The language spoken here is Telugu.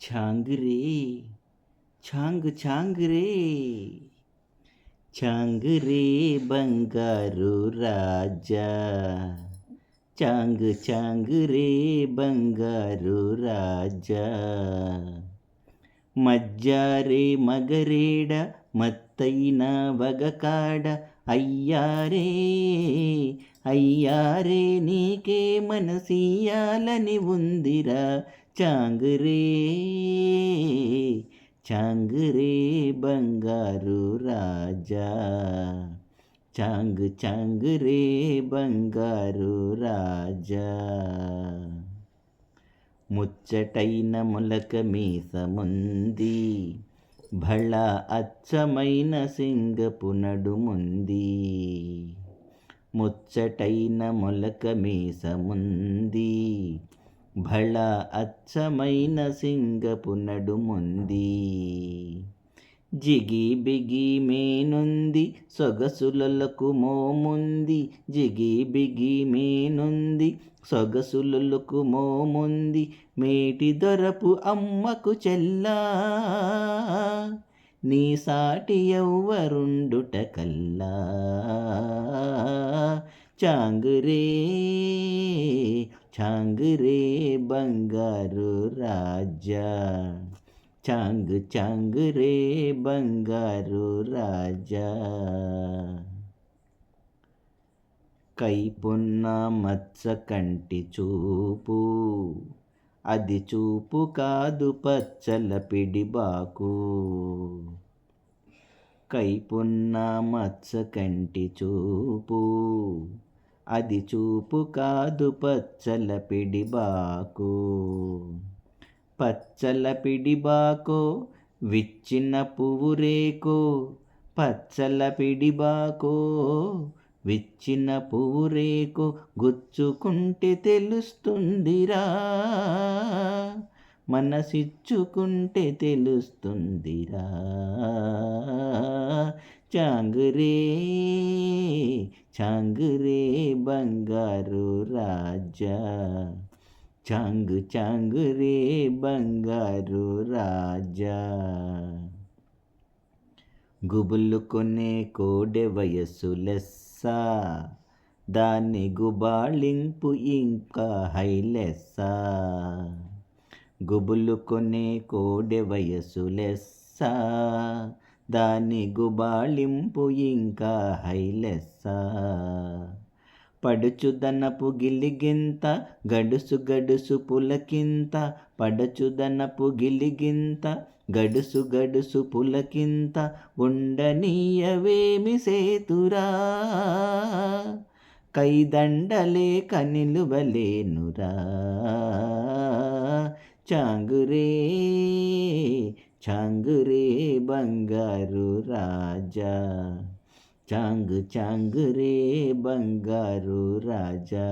ఛాంగురే ఛాంగ్ ఛాంగురే ఛాంగురే బంగారు రాజా చాంగ్ చాంగురే బంగారు రాజా మజ్జారే మగరేడ మత్తైన వగకాడ అయ్యారే అయ్యారే నీకే మనసీయాలని ఉందిరా చాంగురే. చాంగురే బంగారు రాజా. చాంగ్ చాంగురే బంగారు రాజా. ముచ్చటైన మొలక మీసముంది భళ అచ్చమైన సింగపు నడుముంది ముచ్చటైన మొలక మీసముంది భళ అచ్చమైన సింగపు నడుముంది జిగి బిగి మేనుంది సొగసులకు మోముంది. జిగి బిగి మేనుంది సొగసులకు మోముంది. మేటి దొరపు అమ్మకు చెల్లా నీ సాటి ఎవ్వరుండుట కల్లా. చాంగురే చాంగురే బంగారు రాజా చాంగ్ చాంగ్ రే బంగారు రాజా. కైపున్న మత్స కంటి చూపు అది చూపు కాదు పచ్చల పిడిబాకు. కైపున్న మత్స కంటి చూపు అది చూపు కాదు పచ్చల పిడిబాకు. పచ్చల పిడిబాకో విచ్చిన పువ్వు రేకో పచ్చల పిడిబాకో విచ్చిన పువ్వు రేకో గుచ్చుకుంటే తెలుస్తుందిరా. మనసిచ్చుకుంటే తెలుస్తుందిరా. చాంగురే చాంగురే బంగారు రాజా. చాంగు చాంగు రే బంగారు రాజా. గుబులుకొనే కోడె వయస్సు లెస్స. దాన్ని గుబాళింపు ఇంకా హైలెస్స గుబులుకొనే కోడె వయస్సు లెస్స. దాని గుబాళింపు ఇంకా హైలెస్స పడుచుదనపు గిలిగింత గడుసు గడుసు పులకింత. పడుచుదనపు గిలిగింత గడుసు గడుసు పులకింత. ఉండనీయవేమి సేతురా? కైదండలే కనిలువలేనురా? చాంగురే చాంగురే బంగారు రాజా. చాంగ్ చాంగ్ రే బంగారు రాజా